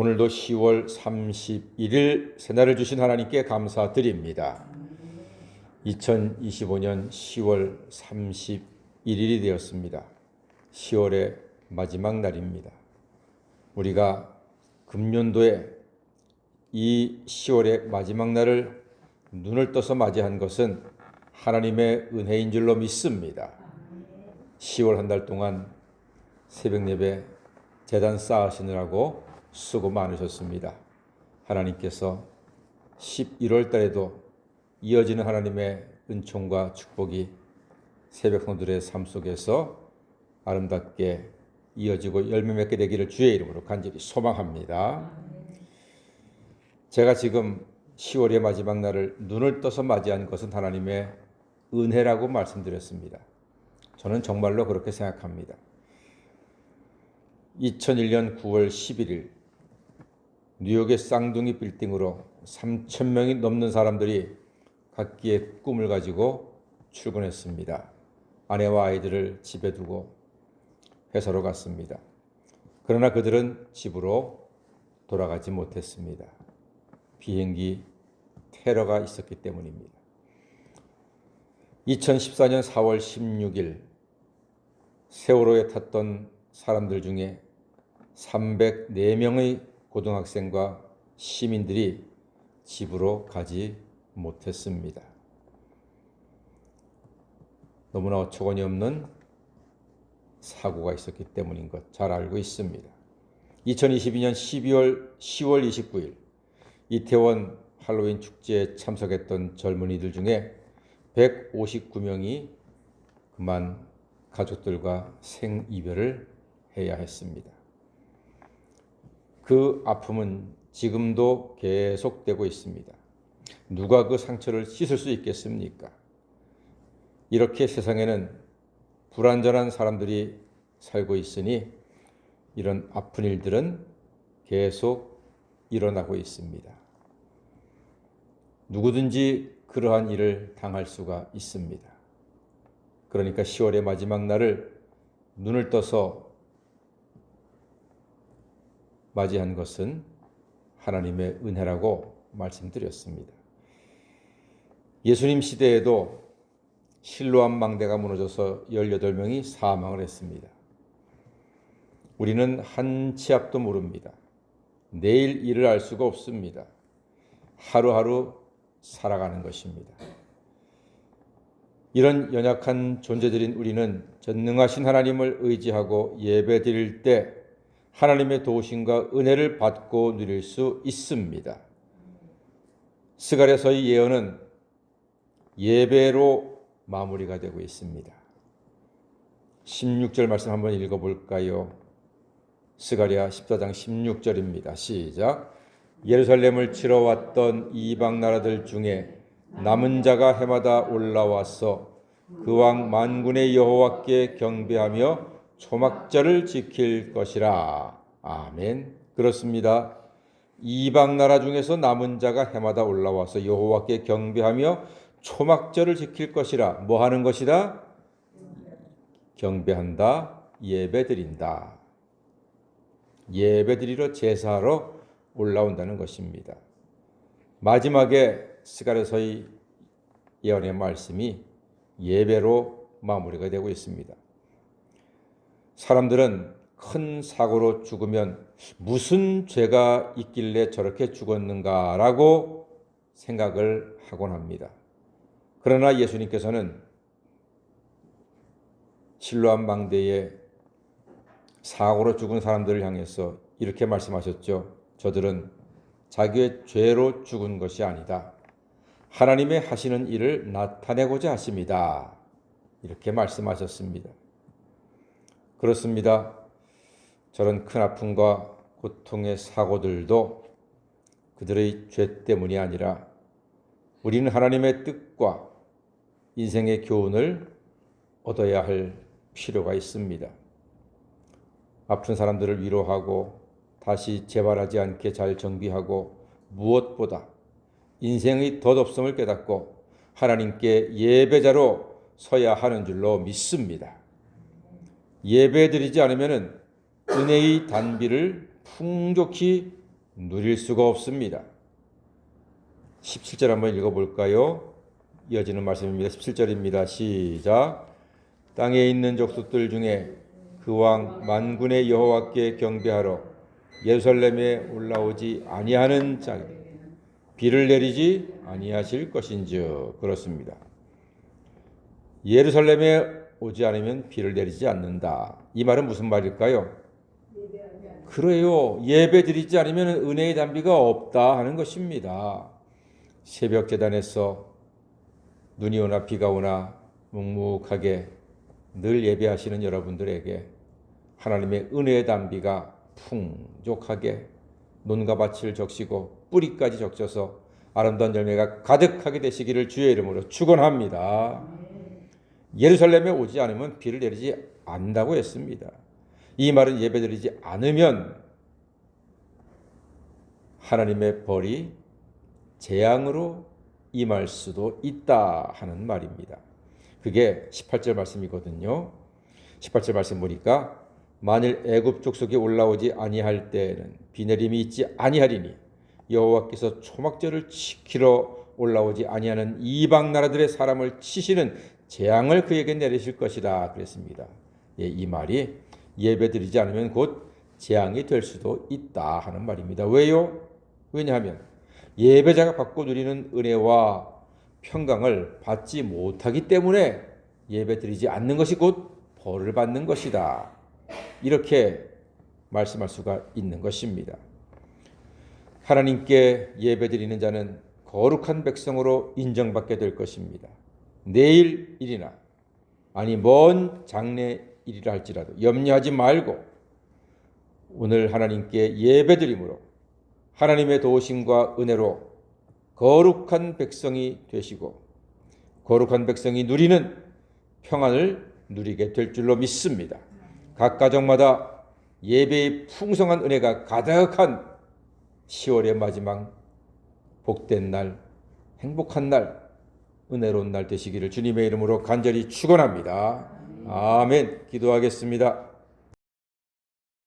오늘도 10월 31일 새날을 주신 하나님께 감사드립니다. 2025년 10월 31일이 되었습니다. 10월의 마지막 날입니다. 우리가 금년도에 이 10월의 마지막 날을 눈을 떠서 맞이한 것은 하나님의 은혜인 줄로 믿습니다. 10월 한 달 동안 새벽 예배 재단 쌓으시느라고 수고 많으셨습니다. 하나님께서 11월 달에도 이어지는 하나님의 은총과 축복이 새벽 성들의 삶 속에서 아름답게 이어지고 열매 맺게 되기를 주의 이름으로 간절히 소망합니다. 제가 지금 10월의 마지막 날을 눈을 떠서 맞이한 것은 하나님의 은혜라고 말씀드렸습니다. 저는 정말로 그렇게 생각합니다. 2001년 9월 11일 뉴욕의 쌍둥이 빌딩으로 3천 명이 넘는 사람들이 각기의 꿈을 가지고 출근했습니다. 아내와 아이들을 집에 두고 회사로 갔습니다. 그러나 그들은 집으로 돌아가지 못했습니다. 비행기 테러가 있었기 때문입니다. 2014년 4월 16일 세월호에 탔던 사람들 중에 304명의 고등학생과 시민들이 집으로 가지 못했습니다. 너무나 어처구니 없는 사고가 있었기 때문인 것 잘 알고 있습니다. 2022년 12월 10월 29일 이태원 할로윈 축제에 참석했던 젊은이들 중에 159명이 그만 가족들과 생이별을 해야 했습니다. 그 아픔은 지금도 계속되고 있습니다. 누가 그 상처를 씻을 수 있겠습니까? 이렇게 세상에는 불완전한 사람들이 살고 있으니 이런 아픈 일들은 계속 일어나고 있습니다. 누구든지 그러한 일을 당할 수가 있습니다. 그러니까 10월의 마지막 날을 눈을 떠서 맞이한 것은 하나님의 은혜라고 말씀드렸습니다. 예수님 시대에도 실로암 망대가 무너져서 18명이 사망을 했습니다. 우리는 한 치 앞도 모릅니다. 내일 일을 알 수가 없습니다. 하루하루 살아가는 것입니다. 이런 연약한 존재들인 우리는 전능하신 하나님을 의지하고 예배 드릴 때 하나님의 도우심과 은혜를 받고 누릴 수 있습니다. 스갈에서의 예언은 예배로 마무리가 되고 있습니다. 16절 말씀 한번 읽어 볼까요? 스가랴 14장 16절입니다. 시작. 예루살렘을 치러 왔던 이방 나라들 중에 남은 자가 해마다 올라와서 그 왕 만군의 여호와께 경배하며 초막절을 지킬 것이라. 아멘. 그렇습니다. 이방 나라 중에서 남은 자가 해마다 올라와서 여호와께 경배하며 초막절을 지킬 것이라. 뭐 하는 것이다? 경배한다. 예배드린다. 예배드리러 제사하러 올라온다는 것입니다. 마지막에 스가랴서의 예언의 말씀이 예배로 마무리가 되고 있습니다. 사람들은 큰 사고로 죽으면 무슨 죄가 있길래 저렇게 죽었는가라고 생각을 하곤 합니다. 그러나 예수님께서는 실로암 망대에 사고로 죽은 사람들을 향해서 이렇게 말씀하셨죠. 저들은 자기의 죄로 죽은 것이 아니다. 하나님의 하시는 일을 나타내고자 하십니다. 이렇게 말씀하셨습니다. 그렇습니다. 저런 큰 아픔과 고통의 사고들도 그들의 죄 때문이 아니라 우리는 하나님의 뜻과 인생의 교훈을 얻어야 할 필요가 있습니다. 아픈 사람들을 위로하고 다시 재발하지 않게 잘 정비하고 무엇보다 인생의 덧없음을 깨닫고 하나님께 예배자로 서야 하는 줄로 믿습니다. 예배드리지 않으면 은혜의 단비를 풍족히 누릴 수가 없습니다. 17절 한번 읽어볼까요? 이어지는 말씀입니다. 17절입니다. 시작. 땅에 있는 족속들 중에 그 왕 만군의 여호와께 경배하러 예루살렘에 올라오지 아니하는 자 비를 내리지 아니하실 것인즉 그렇습니다. 예루살렘에 오지 않으면 비를 내리지 않는다. 이 말은 무슨 말일까요? 그래요. 예배 드리지 않으면 은혜의 담비가 없다 하는 것입니다. 새벽 재단에서 눈이 오나 비가 오나 묵묵하게 늘 예배하시는 여러분들에게 하나님의 은혜의 담비가 풍족하게 논과 밭을 적시고 뿌리까지 적셔서 아름다운 열매가 가득하게 되시기를 주의 이름으로 축원합니다. 예루살렘에 오지 않으면 비를 내리지 않는다고 했습니다. 이 말은 예배드리지 않으면 하나님의 벌이 재앙으로 임할 수도 있다 하는 말입니다. 그게 18절 말씀이거든요. 18절 말씀 보니까 만일 애굽 족속이 올라오지 아니할 때에는 비 내림이 있지 아니하리니 여호와께서 초막절을 지키러 올라오지 아니하는 이방 나라들의 사람을 치시는 재앙을 그에게 내리실 것이다 그랬습니다. 예, 이 말이 예배드리지 않으면 곧 재앙이 될 수도 있다 하는 말입니다. 왜요? 왜냐하면 예배자가 받고 누리는 은혜와 평강을 받지 못하기 때문에 예배드리지 않는 것이 곧 벌을 받는 것이다. 이렇게 말씀할 수가 있는 것입니다. 하나님께 예배드리는 자는 거룩한 백성으로 인정받게 될 것입니다. 내일 일이나 아니 먼 장래 일이라 할지라도 염려하지 말고 오늘 하나님께 예배드림으로 하나님의 도우심과 은혜로 거룩한 백성이 되시고 거룩한 백성이 누리는 평안을 누리게 될 줄로 믿습니다. 각 가정마다 예배의 풍성한 은혜가 가득한 10월의 마지막 복된 날, 행복한 날, 은혜로운 날 되시기를 주님의 이름으로 간절히 축원합니다. 아멘. 기도하겠습니다.